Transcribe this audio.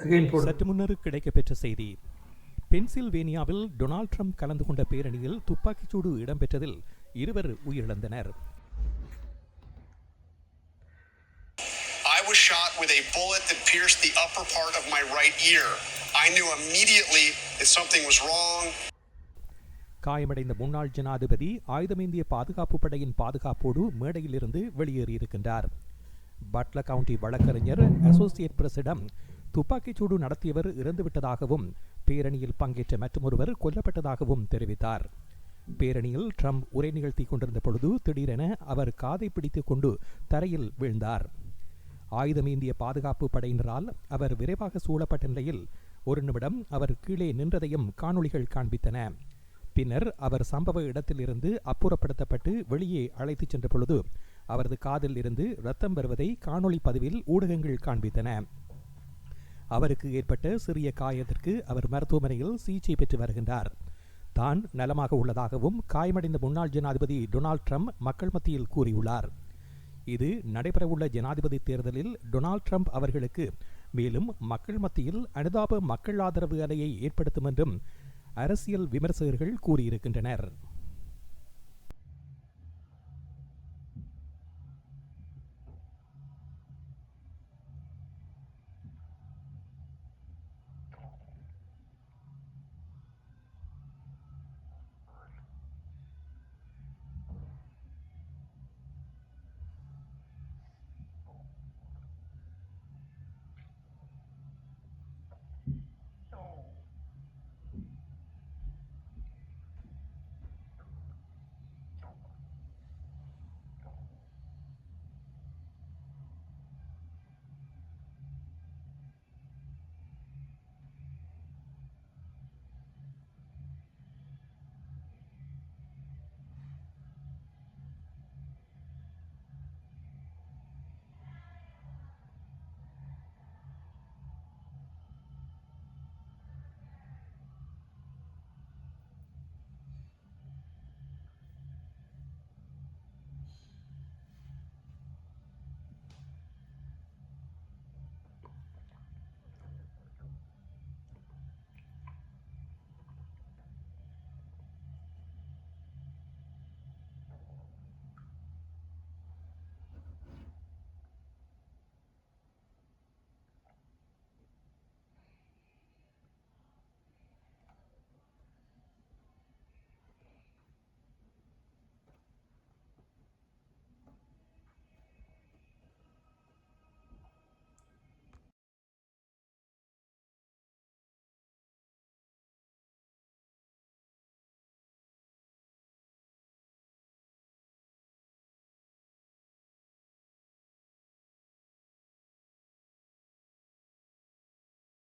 சற்று முன்னர் கிடைக்கப்பெற்ற செய்தி பென்சில்வேனியாவில் டொனால்ட் ட்ரம்ப் கலந்து கொண்ட பேரணியில் துப்பாக்கிச்சூடு இடம்பெற்றதில் இருவர் உயிரிழந்தனர் I was shot with a bullet that pierced the upper part of my right ear. I knew immediately that something was wrong. காயமடைந்த முன்னாள் ஜனாதிபதி ஆயுதமேந்திய பாதுகாப்பு படையின் பாதுகாப்போடு மேடையிலிருந்து வெளியேறியிருக்கின்றார் பட்ல கவுண்டி வழக்கறிஞர் அசோசியேட் துப்பாக்கிச் சூடு நடத்தியவர் இறந்துவிட்டதாகவும் பேரணியில் பங்கேற்ற மற்றொருவர் கொல்லப்பட்டதாகவும் தெரிவித்தார். பேரணியில் ட்ரம்ப் உரை நிகழ்த்தி கொண்டிருந்த பொழுது திடீரென அவர் காதை பிடித்துக் கொண்டு தரையில் வீழ்ந்தார். ஆயுதமேந்திய பாதுகாப்பு படையினரால் அவர் விரைவாக சூழப்பட்ட நிலையில் ஒரு நிமிடம் அவர் கீழே நின்றதையும் காணொளிகள் காண்பித்தன. பின்னர் அவர் சம்பவ இடத்திலிருந்து அப்புறப்படுத்தப்பட்டு வெளியே அழைத்துச் சென்ற பொழுது அவரது காதில் இருந்து ரத்தம் வருவதை காணொளி பதிவில் ஊடகங்கள் காண்பித்தன. அவருக்கு ஏற்பட்ட சிறிய காயத்திற்கு அவர் மருத்துவமனையில் சிகிச்சை பெற்று வருகின்றார். தான் நலமாக உள்ளதாகவும் காயமடைந்த முன்னாள் ஜனாதிபதி டொனால்ட் ட்ரம்ப் மக்கள் மத்தியில் கூறியுள்ளார். இது நடைபெறவுள்ள ஜனாதிபதி தேர்தலில் டொனால்ட் ட்ரம்ப் அவர்களுக்கு மேலும் மக்கள் மத்தியில் அனுதாப மக்கள் ஆதரவு அலையை ஏற்படுத்தும் என்றும் அரசியல் விமர்சகர்கள் கூறியிருக்கின்றனர்.